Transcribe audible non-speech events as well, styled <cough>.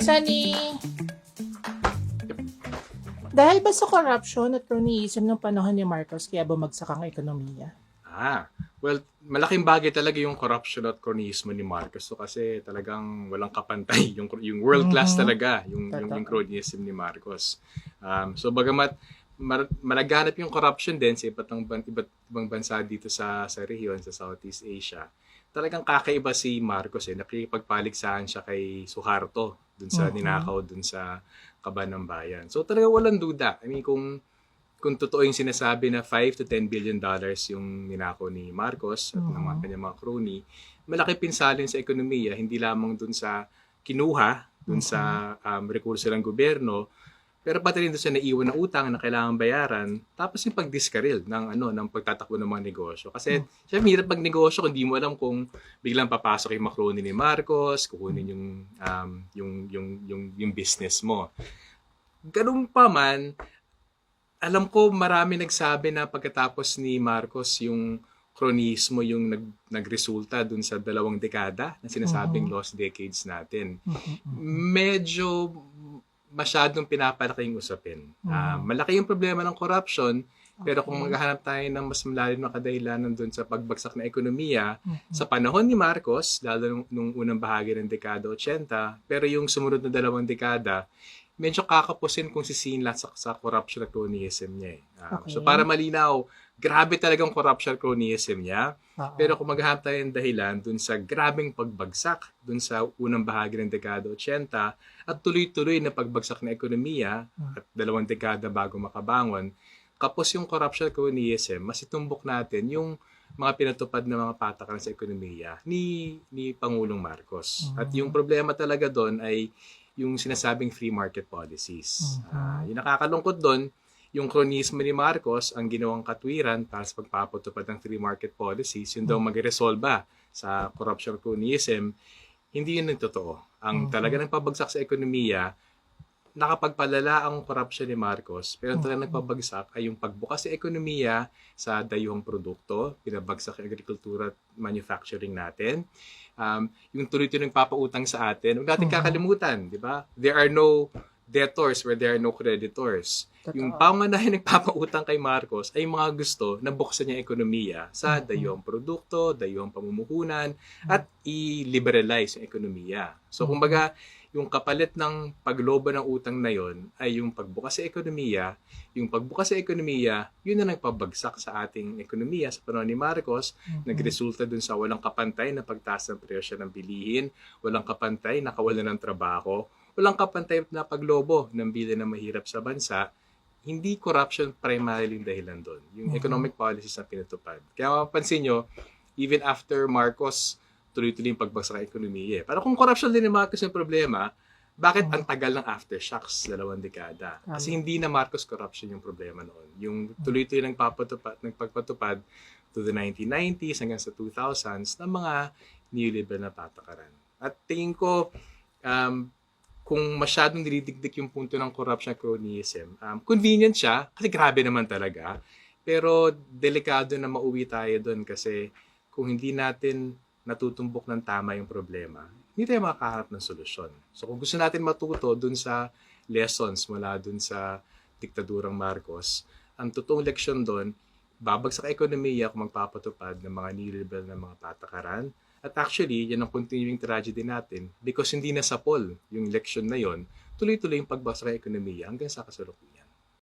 Sunny! Dahil ba sa corruption at cronyism ng panahon ni Marcos kaya bumagsak ang ekonomiya? Ah, well, malaking bagay talaga yung corruption at cronyismo ni Marcos. So kasi talagang walang kapantay <laughs> yung yung world class Mhm. talaga yung yung, yung cronyism ni Marcos. Um, so bagamat mar- malaganap yung corruption din sa iba't, ang ban- iba't ibang bansa dito sa sa rehiyon sa Southeast Asia. Talagang kakaiba si Marcos eh. Nakikipagpaligsahan siya kay Suharto dun sa Mhm. ninakaw dun sa kaban ng bayan. So talaga walang duda. I mean kung kung totoo yung sinasabi na 5 to 10 billion dollars yung ninako ni Marcos at ng mga kanyang mga crony, malaki pinsalin sa ekonomiya, hindi lamang dun sa kinuha, dun sa um, rekurso ng gobyerno, pero pati rin dun sa naiwan na utang na kailangan bayaran, tapos yung pag-discarril ng, ano, ng pagtatakbo ng mga negosyo. Kasi, siya, hirap mag-negosyo kung di mo alam kung biglang papasok yung makroni ni Marcos, kukunin yung, um, yung, yung, yung, yung business mo. Ganun pa man, alam ko marami nagsabi na pagkatapos ni Marcos yung kronismo yung nag, nagresulta dun sa dalawang dekada na sinasabing Mhm. lost decades natin. Medyo masyadong pinapalaki yung usapin. Ah, Mhm. malaki yung problema ng corruption, pero kung Okay. maghahanap tayo ng mas malalim na kadahilanan dun sa pagbagsak na ekonomiya, Mhm. sa panahon ni Marcos, lalo nung, nung unang bahagi ng dekada 80, pero yung sumunod na dalawang dekada, medyo kakapusin kung sisihin lahat sa, sa corruption at cronyism niya. Eh. So Okay. para malinaw, grabe talagang corruption at cronyism niya. Oo. Pero kung maghahanap tayo ng dahilan dun sa grabing pagbagsak dun sa unang bahagi ng dekada 80 at tuloy-tuloy na pagbagsak ng ekonomiya Hmm. at dalawang dekada bago makabangon, kapos yung corruption at cronyism, mas itumbok natin yung mga pinatupad na mga patakaran sa ekonomiya ni ni Pangulong Marcos. Mhm. At yung problema talaga doon ay yung sinasabing free market policies. Mhm. Ah, yung nakakalungkot doon, yung kronismo ni Marcos ang ginawang katwiran para sa pagpapatupad ng free market policies, yun daw magresolba sa corruption cronyism, hindi yun ang totoo. Ang Mhm. talaga ng pabagsak sa ekonomiya, nakapagpalala ang corruption ni Marcos, pero ang talagang Mhm. nagpabagsak ay yung pagbukas sa ekonomiya sa dayuhang produkto, pinabagsak ang agrikultura at manufacturing natin, um, yung tuloy-tuloy papautang sa atin. Huwag natin Mhm. kakalimutan, di ba? There are no debtors where there are no creditors. Totoo. Yung pangunahin <laughs> nagpapautang kay Marcos ay mga gusto na buksan niya ekonomiya sa dayuhang produkto, dayuhang pamumuhunan, at i-liberalize yung ekonomiya. So, kumbaga, yung kapalit ng paglobo ng utang na yon ay yung pagbukas sa ekonomiya. Yung pagbukas sa ekonomiya, yun na nagpabagsak sa ating ekonomiya sa panahon ni Marcos. Mhm. Nagresulta dun sa walang kapantay na pagtaas ng presyo ng bilihin, walang kapantay na kawalan ng trabaho, walang kapantay na paglobo ng bilan na mahirap sa bansa, hindi corruption primarily yung dahilan doon. Yung Mhm. economic policies na pinatupad. Kaya mapapansin nyo, even after Marcos, tuloy-tuloy yung pagbagsak ng ekonomiya. eh. Pero kung corruption din ni Marcos yung problema, bakit Mhm. ang tagal ng aftershocks dalawang dekada? Kasi hindi na Marcos corruption yung problema noon. Yung tuloy-tuloy ng papatupad, nagpagpatupad to the 1990s hanggang sa 2000s ng mga neoliberal na patakaran. At tingin ko, um, kung masyadong dinidigdik yung punto ng corruption cronyism, um, convenient siya, kasi grabe naman talaga. Pero delikado na mauwi tayo doon kasi kung hindi natin natutumbok ng tama yung problema, hindi tayo makakaharap ng solusyon. So kung gusto natin matuto dun sa lessons mula dun sa diktadurang Marcos, ang totoong leksyon doon, babagsak ekonomiya kung magpapatupad ng mga neoliberal na mga patakaran. At actually, yan ang continuing tragedy natin because hindi na sapol yung leksyon na yon, tuloy-tuloy yung pagbagsak ng ekonomiya hanggang sa kasalukuyan.